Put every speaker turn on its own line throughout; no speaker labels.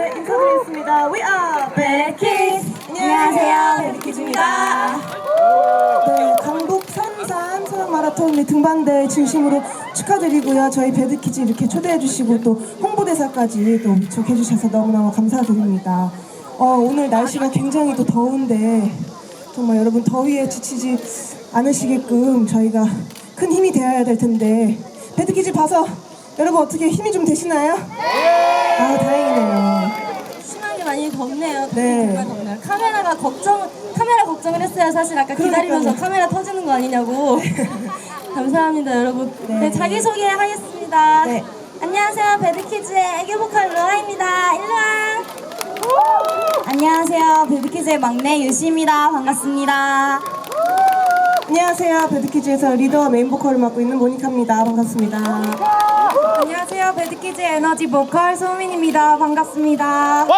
인사드리겠습니다. We are
베키즈. 안녕하세요, 베키즈입니다.
네, 강북 삼산 소형 마라톤 및 등반대 진심으로 축하드리고요. 저희 배드키즈 이렇게 초대해주시고 또 홍보대사까지 또 접해주셔서 너무너무 감사드립니다. 어, 오늘 날씨가 굉장히 또 더운데 정말 여러분 더위에 지치지 않으시게끔 저희가 큰 힘이 되어야 될 텐데 배드키즈 봐서 여러분 어떻게 힘이 좀 되시나요? 아 다행이네요.
심하게 많이 덥 네. 카메라가 걱정, 카메라 걱정을 했어요. 사실 아까 기다리면서
그러니까요.
카메라 터지는 거 아니냐고. 감사합니다, 여러분.
네.
네, 자기 소개 하겠습니다.
네.
안녕하세요, 배드키즈의 애교 보컬 로아입니다. 일로 와. 안녕하세요, 배드키즈의 막내 유시입니다. 반갑습니다.
안녕하세요. 배드키즈에서 리더와 메인 보컬을 맡고 있는 모니카입니다. 반갑습니다.
안녕하세요, 배드키즈 에너지 보컬 소민입니다. 반갑습니다. 안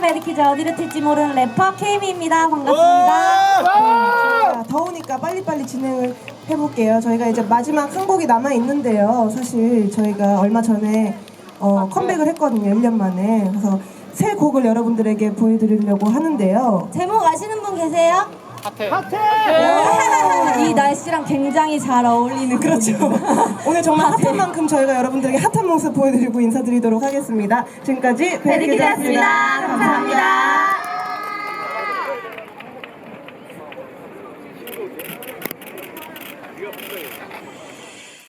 배드키즈 어디로 튈지 모르는 래퍼 케이미입니다. 반갑습니다.
저희가 더우니까 빨리빨리 진행을 해볼게요. 저희가 이제 마지막 한 곡이 남아 있는데요. 사실 저희가 얼마 전에 어, 컴백을 했거든요. 1년 만에. 그래서 새 곡을 여러분들에게 보여드리려고 하는데요.
제목 아시는 분 계세요? 핫해. 이 날씨랑 굉장히 잘 어울리는
그렇죠. 오늘 정말 핫한 만큼 저희가 여러분들에게 핫한 모습 보여드리고 인사드리도록 하겠습니다. 지금까지
베리기자였습니다. 감사합니다.